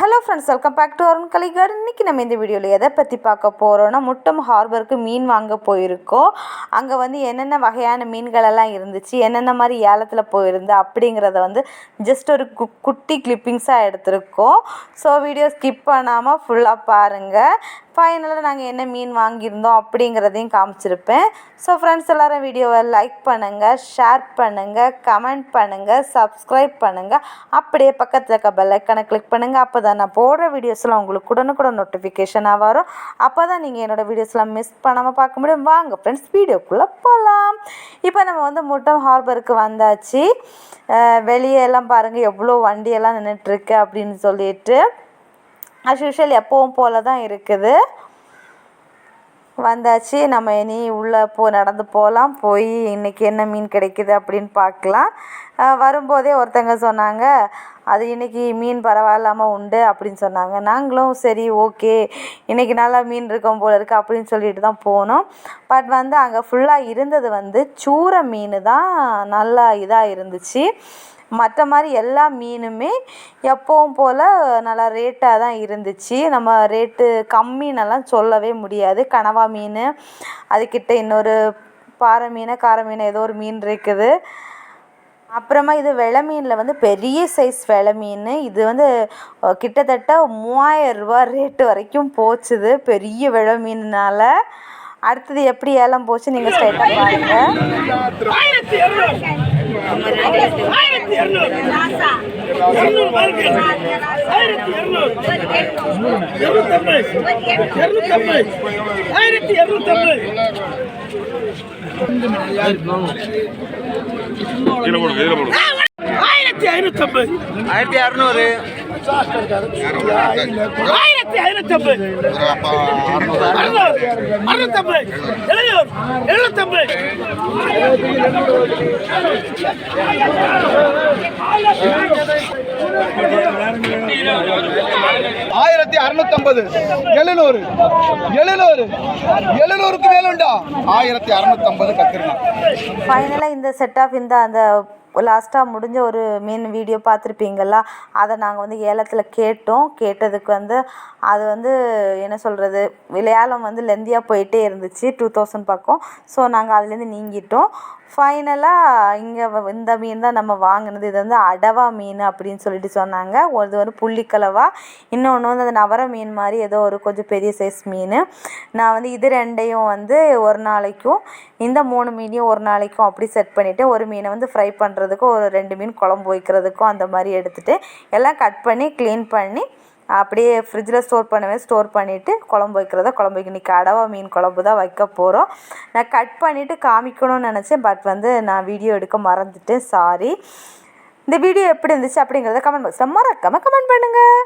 Hello friends welcome back to Arun கலிகார்டு இன்றைக்கி நம்ம இந்த வீடியோவில் எதை பற்றி பார்க்க போகிறோன்னா முட்டம் ஹார்பருக்கு மீன் வாங்க போயிருக்கோம். அங்கே வந்து என்னென்ன வகையான மீன்களெல்லாம் இருந்துச்சு என்னென்ன மாதிரி ஏலத்தில் போயிருந்து அப்படிங்கிறத வந்து ஜஸ்ட் ஒரு கு குட்டி கிளிப்பிங்ஸாக எடுத்திருக்கோம். ஸோ வீடியோ ஸ்கிப் பண்ணாமல் ஃபுல்லாக பாருங்கள் ஃபைனலாக நாங்கள் என்ன மீன் வாங்கியிருந்தோம் அப்படிங்கிறதையும் காமிச்சிருப்பேன். ஸோ ஃப்ரெண்ட்ஸ் எல்லோரும் வீடியோவை லைக் பண்ணுங்கள் ஷேர் பண்ணுங்கள் கமெண்ட் பண்ணுங்கள் சப்ஸ்கிரைப் பண்ணுங்கள் அப்படியே பக்கத்தில் இருக்க பெல் ஐக்கனை கிளிக் பண்ணுங்கள் அப்போ தான் நான் போடுற வீடியோஸ்லாம் உங்களுக்கு உடனுக்குடன் நோட்டிஃபிகேஷனாக வரும். அப்போ தான் நீங்கள் என்னோடய வீடியோஸ்லாம் மிஸ் பண்ணாமல் பார்க்க முடியும். வாங்க ஃப்ரெண்ட்ஸ் வீடியோக்குள்ளே போகலாம் இப்போ நம்ம வந்து முட்டம் ஹார்பருக்கு வந்தாச்சு. வெளியே எல்லாம் பாருங்கள் எவ்வளோ வண்டியெல்லாம் நின்றுட்டுருக்கு அப்படின்னு சொல்லிட்டு. அஸ் யூஷுவல் எப்பவும் போல தான் இருக்குது. வந்தாச்சு. நம்ம இனி உள்ளே போ நடந்து போகலாம் போய் இன்றைக்கி என்ன மீன் கிடைக்குது அப்படின்னு பார்க்கலாம். வரும்போதே ஒருத்தங்க சொன்னாங்க அது இன்றைக்கி மீன் பரவாயில்லாமல் உண்டு அப்படின்னு சொன்னாங்க. நாங்களும் சரி ஓகே. இன்றைக்கி நல்லா மீன் இருக்கும் போல இருக்குது அப்படின்னு சொல்லிட்டு தான் போனோம். பட் வந்து அங்கே ஃபுல்லாக இருந்தது வந்து சூற மீன் தான் நல்லா இதாக இருந்துச்சு. மற்ற மாதிரி எல்லா மீனுமே எப்பவும் போல் நல்லா ரேட்டாக தான் இருந்துச்சு. நம்ம ரேட்டு கம்மினெல்லாம் சொல்லவே முடியாது. கனவா மீன் அதுக்கிட்ட இன்னொரு பாறை மீன் கார மீன் ஏதோ ஒரு மீன் இருக்குது. அப்புறமா இது வெலை மீனில் வந்து பெரிய சைஸ் வெலை மீன் இது வந்து கிட்டத்தட்ட மூவாயிரரூபா ரேட்டு வரைக்கும் போச்சுது பெரிய வெலை மீனுனால அடுத்தது எப்படி ஏலம் போச்சு நீங்கள் ஸ்ட்ரைட்டாக பாருங்கள் ஆயிரத்தி இரநூறு ஆயிரத்தி இரநூத்தம்பது ஆயிரத்தி ஐநூத்தம்பது ஆயிரத்தி அறுநூறு ஆயிரத்தி ஐநூத்தம்பது அறுநூத்தம்பது எழுநூறு எழுநூத்தம்பது ஆயிரத்தி அறுநூத்தம்பது. எழுநூறு. எழுநூறு. எழுநூறுக்கு மேலுண்டா ஆயிரத்தி அறுநூத்தம்பது கத்திருக்கான் ஃபைனலாக இந்த செட் ஆஃப் இந்த அந்த லாஸ்ட்டாக முடிஞ்ச ஒரு மீன் வீடியோ பார்த்துருப்பீங்களா அதை நாங்கள் வந்து ஏலத்தில் கேட்டோம். கேட்டதுக்கு வந்து அது வந்து என்ன சொல்கிறது விளையாளம் வந்து லெந்தியாக போயிட்டே இருந்துச்சு டூ தௌசண்ட் பக்கம். ஸோ நாங்கள் அதுலேருந்து நீங்கிட்டோம். ஃபைனலாக இங்கே இந்த மீன் தான் நம்ம வாங்கினது. இது வந்து அடவா மீன் அப்படின்னு சொல்லிட்டு சொன்னாங்க. இது வந்து புள்ளிக்கலவா. இன்னொன்று வந்து அந்த நவர மீன் மாதிரி ஏதோ ஒரு கொஞ்சம் பெரிய சைஸ் மீன். நான் வந்து இது ரெண்டையும் வந்து ஒரு நாளைக்கும் இந்த மூணு மீனையும் ஒரு நாளைக்கும் அப்படி செட் பண்ணிவிட்டு ஒரு மீனை வந்து ஃப்ரை பண்ணுறேன் பண்ணுறதுக்கும் ஒரு ரெண்டு மீன் குழம்பு வைக்கிறதுக்கும் அந்த மாதிரி எடுத்துகிட்டு எல்லாம் கட் பண்ணி க்ளீன் பண்ணி அப்படியே ஃப்ரிட்ஜில் ஸ்டோர் பண்ணவே ஸ்டோர் பண்ணிவிட்டு குழம்பு வைக்கிறத குழம்பு வைக்க இன்றைக்கி அடவா மீன் குழம்பு தான் வைக்க போகிறோம் நான் கட் பண்ணிவிட்டு காமிக்கணும்னு நினச்சேன் பட் வந்து நான் வீடியோ எடுக்க மறந்துட்டேன். சாரி இந்த வீடியோ எப்படி இருந்துச்சு அப்படிங்கிறத கமெண்ட் பாக்ஸில் மறக்காமல் கமெண்ட் பண்ணுங்கள்